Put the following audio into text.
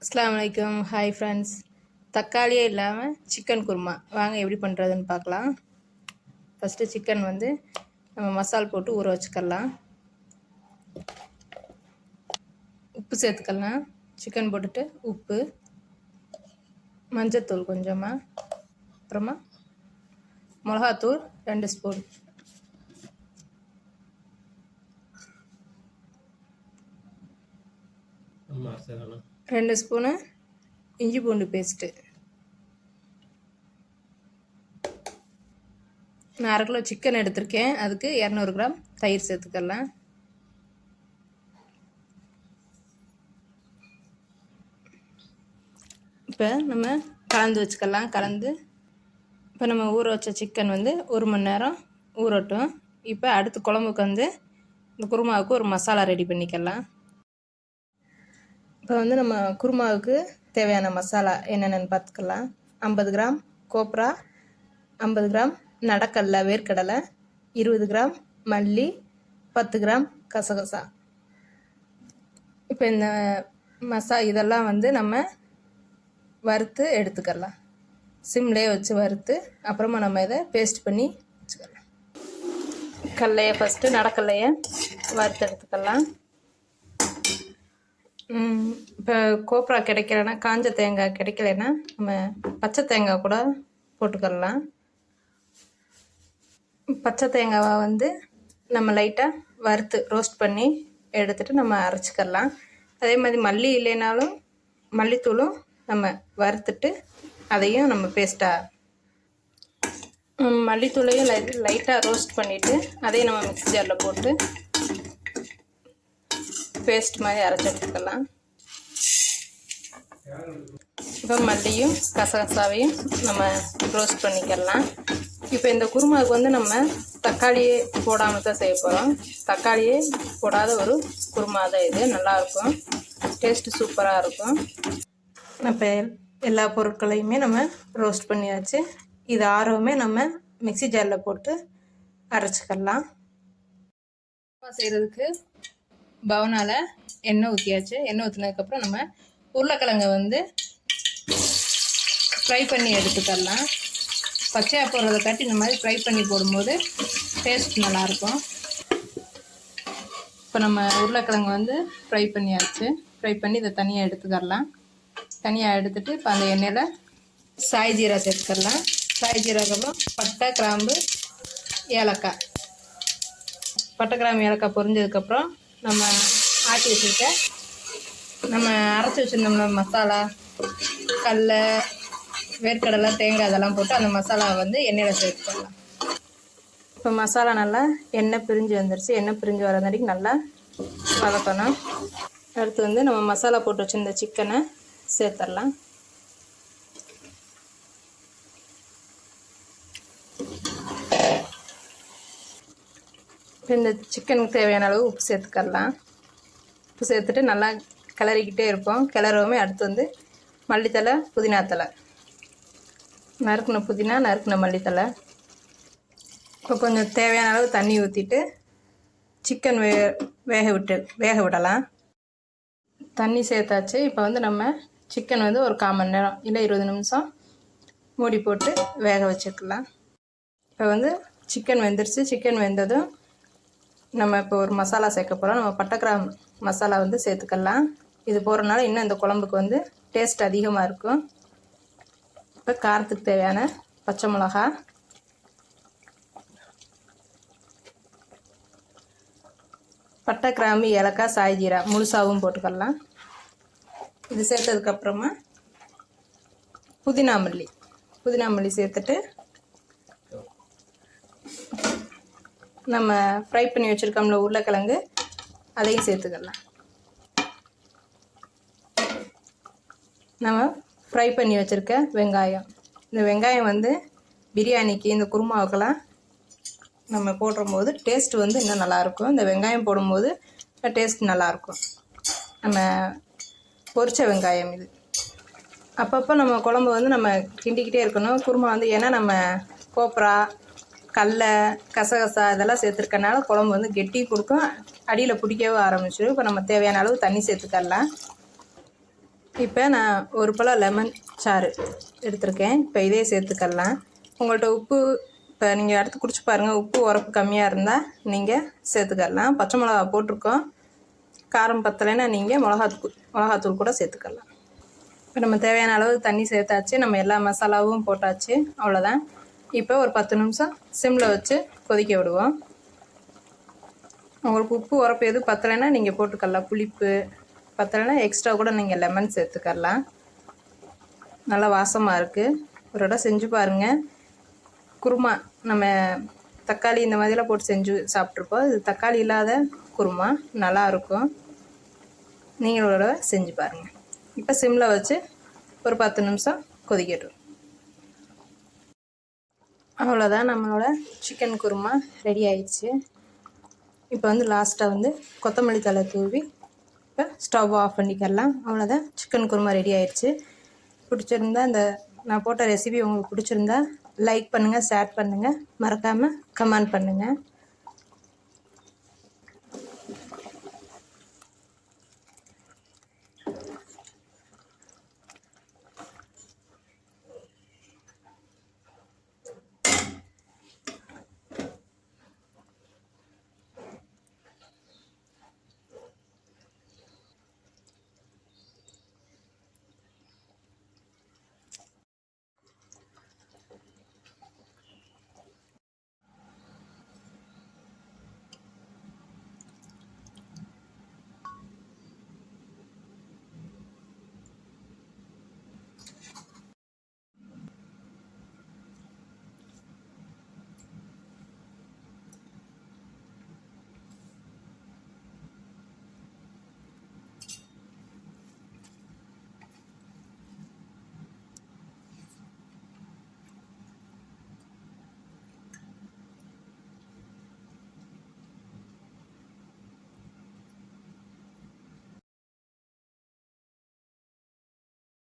அஸ்ஸலாமு hi friends தக்காளியே இல்லாமல் chicken kurma. வாங்க எப்படி பண்ணுறதுன்னு பார்க்கலாம். ஃபஸ்ட்டு சிக்கன் வந்து நம்ம மசால் போட்டு ஊற வச்சுக்கலாம். உப்பு சேர்த்துக்கலாம். சிக்கன் போட்டுட்டு உப்பு மஞ்சத்தூள் கொஞ்சமாக அப்புறமா மிளகாத்தூள் ரெண்டு ஸ்பூன் ஆமாம் அரசதானா ரெண்டு ஸ்பூனு இஞ்சி பூண்டு பேஸ்ட்டு. நான் அரை கிலோ சிக்கன் எடுத்திருக்கேன். அதுக்கு இரநூறு கிராம் தயிர் சேர்த்துக்கலாம். இப்போ நம்ம கலந்து வச்சுக்கலாம். கலந்து இப்போ நம்ம ஊற வச்ச சிக்கன் வந்து ஒரு மணி நேரம் ஊறட்டும். இப்போ அடுத்து குழம்புக்கு வந்து இந்த குருமாவுக்கு ஒரு மசாலா ரெடி பண்ணிக்கலாம். இப்போ வந்து நம்ம குருமாவுக்கு தேவையான மசாலா என்னென்னு பார்த்துக்கலாம். ஐம்பது கிராம் கோப்ரா ஐம்பது கிராம் நடக்கடலை வேர்க்கடலை இருபது கிராம் மல்லி பத்து கிராம் கசகசா. இப்போ இந்த மசா இதெல்லாம் வந்து நம்ம வறுத்து எடுத்துக்கலாம். சிம்லேயே வச்சு வறுத்து அப்புறமா நம்ம இதை பேஸ்ட் பண்ணி வச்சுக்கலாம். கடலையை ஃபஸ்ட்டு நடக்கல்லையை வறுத்து எடுத்துக்கலாம். இப்போ கோப்ரா கிடைக்கலன்னா காஞ்ச தேங்காய் கிடைக்கலன்னா நம்ம பச்சை தேங்காய் கூட போட்டுக்கலாம் பச்சை தேங்காவை வந்து நம்ம லைட்டாக வறுத்து ரோஸ்ட் பண்ணி எடுத்துகிட்டு நம்ம அரைச்சிக்கலாம் அதே மாதிரி மல்லி இல்லைனாலும் மல்லித்தூளும் நம்ம வறுத்துட்டு அதையும் நம்ம பேஸ்ட்டாக மல்லித்தூளையும் லை லைட்டாக ரோஸ்ட் பண்ணிவிட்டு அதையும் நம்ம மிக்ஸி ஜாரில் போட்டு பேஸ்ட் மாதிரி அரைச்சி எடுத்துக்கலாம். இப்போ மல்லியும் கசகசாவையும் நம்ம ரோஸ்ட் பண்ணிக்கலாம். இப்போ இந்த குருமாவுக்கு வந்து நம்ம தக்காளியே போடாமல் தான் செய்ய போகிறோம் தக்காளியே போடாத ஒரு குருமா தான் இது. நல்லாயிருக்கும் டேஸ்ட்டு சூப்பராக இருக்கும். இப்போ எல்லா பொருட்களையுமே நம்ம ரோஸ்ட் பண்ணியாச்சு. இது ஆர்வமே நம்ம மிக்சி ஜாரில் போட்டு அரைச்சிக்கலாம். செய்கிறதுக்கு பவுனால் எண்ணெய் ஊற்றியாச்சு எண்ணெய் ஊற்றினதுக்கப்புறம் நம்ம உருளைக்கிழங்கை வந்து ஃப்ரை பண்ணி எடுத்துக்கலாம் பச்சையாக போடுறத காட்டி இந்த மாதிரி ஃப்ரை பண்ணி போடும்போது டேஸ்ட் நல்லாயிருக்கும். இப்போ நம்ம உருளைக்கிழங்கு வந்து ஃப்ரை பண்ணியாச்சு. ஃப்ரை பண்ணி இதை தனியாக எடுத்துக்கரலாம் தனியாக எடுத்துகிட்டு இப்போ அந்த எண்ணெயில் சாய் ஜீரா சேர்த்துக்கலாம் சாய் ஜீராக்கப்புறம் பட்டை கிராம்பு ஏலக்காய். பட்டை கிராம்பு ஏலக்காய் பொரிஞ்சதுக்கப்புறம் நம்ம ஆட்டி வச்சுருக்க. நம்ம அரைச்சி வச்சுருந்தோம்ல மசாலா கடல வேர்க்கடலை தேங்காய் அதெல்லாம் போட்டு அந்த மசாலாவை வந்து எண்ணெயில் சேர்த்துக்கலாம் இப்போ மசாலா நல்லா எண்ணெய் பிரிஞ்சு வந்துருச்சு. எண்ணெய் பிரிஞ்சு வரதாண்டிக்கு நல்லா வதக்கணும். அடுத்து வந்து நம்ம மசாலா போட்டு வச்சுருந்த சிக்கனை சேர்த்துடலாம் இப்போ இந்த சிக்கனுக்கு தேவையான அளவு உப்பு சேர்த்துக்கலாம் உப்பு சேர்த்துட்டு நல்லா கிளறிக்கிட்டே இருப்போம். கிளறவுமே அடுத்து வந்து மல்லித்தலை புதினா நறுக்கின புதினா நறுக்கின மல்லித்தலை இப்போ கொஞ்சம் தேவையான அளவு தண்ணி ஊற்றிட்டு சிக்கன் வே வேக விட்டு வேக விடலாம். தண்ணி சேர்த்தாச்சு. இப்போ வந்து நம்ம சிக்கன் வந்து ஒரு கால் மணி நேரம் இல்லை இருபது நிமிஷம் மூடி போட்டு வேக வச்சுக்கலாம். இப்போ வந்து சிக்கன் வெந்துருச்சு. சிக்கன் வெந்ததும் நம்ம இப்போ ஒரு மசாலா சேர்க்க போகிறோம் நம்ம பட்டக்கிராம் மசாலா வந்து சேர்த்துக்கலாம். இது போடுறதுனால இன்னும் இந்த குழம்புக்கு வந்து டேஸ்ட் அதிகமாக இருக்கும். இப்போ காரத்துக்கு தேவையான பச்சை மிளகா. பட்டை கிராம்பு ஏலக்காய் சாய்ஜீரா முழுசாகவும் போட்டுக்கலாம். இது சேர்த்ததுக்கப்புறமா புதினா மல்லி. புதினா மல்லி சேர்த்துட்டு நம்ம ஃப்ரை பண்ணி வச்சுருக்கோம்ல உருளைக்கிழங்கு அதையும் சேர்த்துக்கலாம். நம்ம ஃப்ரை பண்ணி வச்சுருக்க வெங்காயம். இந்த வெங்காயம் வந்து பிரியாணிக்கு இந்த குருமாவுக்கெல்லாம் நம்ம போடும்போது டேஸ்ட் வந்து இன்னும் நல்லாயிருக்கும். இந்த வெங்காயம் போடும்போது டேஸ்ட் நல்லாயிருக்கும். நம்ம பொரிச்ச வெங்காயம் இது. அப்பப்போ நம்ம குழம்பு வந்து நம்ம கிண்டிக்கிட்டே இருக்கணும். குருமா வந்து ஏன்னா நம்ம கோப்ரா கடல கசகசா இதெல்லாம் சேர்த்துருக்கனால குழம்பு வந்து கெட்டி கொடுக்கும். அடியில் பிடிக்கவே ஆரம்பிச்சிடும் இப்போ நம்ம தேவையான அளவு தண்ணி சேர்த்துக்கலாம் இப்போ நான் ஒரு பழம் லெமன் சாறு எடுத்திருக்கேன். இப்போ இதே சேர்த்துக்கலாம் உங்கள்கிட்ட உப்பு இப்போ நீங்கள் அடுத்து குடிச்சு பாருங்கள் உப்பு உரப்பு கம்மியாக இருந்தால் நீங்கள் சேர்த்துக்கலாம் பச்சை மிளகா போட்டிருக்கோம். காரம் பத்தலைன்னா நீங்கள் மிளகாத்தூள் மிளகாத்தூள் கூட சேர்த்துக்கலாம் இப்போ நம்ம தேவையான அளவு தண்ணி சேர்த்தாச்சு. நம்ம எல்லா மசாலாவும் போட்டாச்சு. அவ்வளோதான் இப்போ ஒரு பத்து நிமிஷம் சிம்மில் வச்சு கொதிக்க விடுவோம். உங்களுக்கு உப்பு உரப்பு எதுவும் பத்தலைன்னா நீங்கள் போட்டுக்கலாம். புளிப்பு பத்தலைன்னா எக்ஸ்ட்ரா கூட நீங்கள் லெமன் சேர்த்துக்கலாம். நல்லா வாசமாக இருக்குது ஒரு இடம் செஞ்சு பாருங்கள் குருமா நம்ம தக்காளி இந்த மாதிரிலாம் போட்டு செஞ்சு சாப்பிட்ருப்போம் இது தக்காளி இல்லாத குருமா நல்லா இருக்கும். ஒரு தடவை செஞ்சு பாருங்கள் இப்போ சிம்மில் வச்சு ஒரு பத்து நிமிஷம் கொதிக்கட்டும். அவ்வளோதான் நம்மளோட சிக்கன் குருமா ரெடி ஆயிடுச்சு. இப்போ வந்து லாஸ்ட்டாக வந்து கொத்தமல்லி தழை தூவி இப்போ ஸ்டவ் ஆஃப் பண்ணிக்கலாம். அவ்வளோதான் சிக்கன் குருமா ரெடி ஆயிடுச்சு. பிடிச்சிருந்தா இந்த நான் போட்ட ரெசிபி உங்களுக்கு பிடிச்சிருந்தா லைக் பண்ணுங்கள் ஷேர் பண்ணுங்கள் மறக்காமல் கமெண்ட் பண்ணுங்கள்